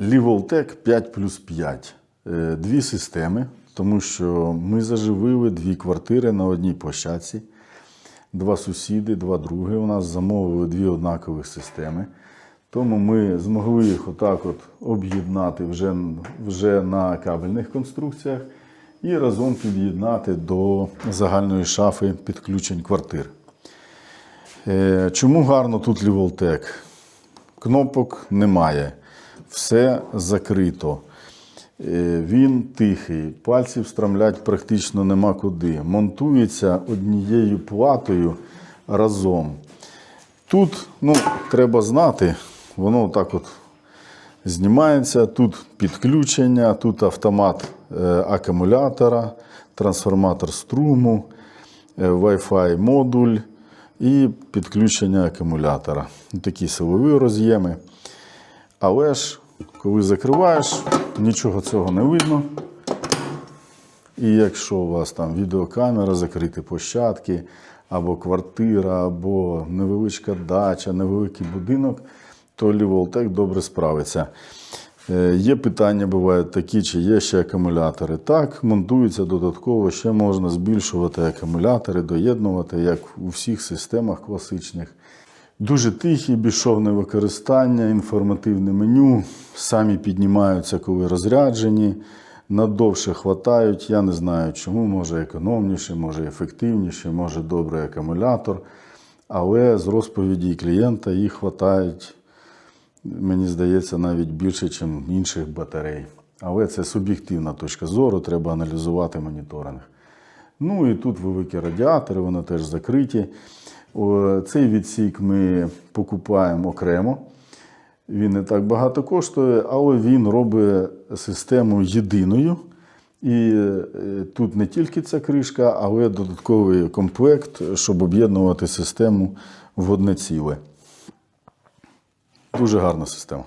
Ліволтек 5 плюс 5. Е, Дві системи, тому що ми заживили дві квартири на одній площадці. Два сусіди, два други. У нас замовили дві однакових системи. Тому ми змогли їх отак от об'єднати вже, вже на кабельних конструкціях і разом під'єднати до загальної шафи підключень квартир. Е, Чому гарно тут Ліволтек? Кнопок немає, все закрито. Е, Він тихий, пальців встромлять практично нема куди. Монтується однією платою разом. Тут ну, треба знати, воно так от знімається, тут підключення, тут автомат е, акумулятора, трансформатор струму, е, Wi-Fi модуль і підключення акумулятора. Такі силові роз'єми. Але ж, коли закриваєш, нічого цього не видно. І якщо у вас там відеокамера, закриті площадки, або квартира, або невеличка дача, невеликий будинок, то Ліволтек добре справиться. Е, Є питання, бувають такі, чи є ще акумулятори. Так, монтуються додатково, ще можна збільшувати акумулятори, доєднувати, як у всіх системах класичних. Дуже тихі, безшовне використання, інформативне меню, самі піднімаються, коли розряджені, надовше хватають. Я не знаю чому, може економніше, може ефективніше, може добрий акумулятор. Але з розповіді клієнта їх хватають, мені здається, навіть більше, ніж інших батарей. Але це суб'єктивна точка зору, треба аналізувати моніторинг. Ну і тут великі радіатори, вони теж закриті. Цей відсік ми покупаємо окремо. Він не так багато коштує, але він робить систему єдиною. І е, тут не тільки ця кришка, але додатковий комплект, щоб об'єднувати систему в одне ціле. Дуже гарна система.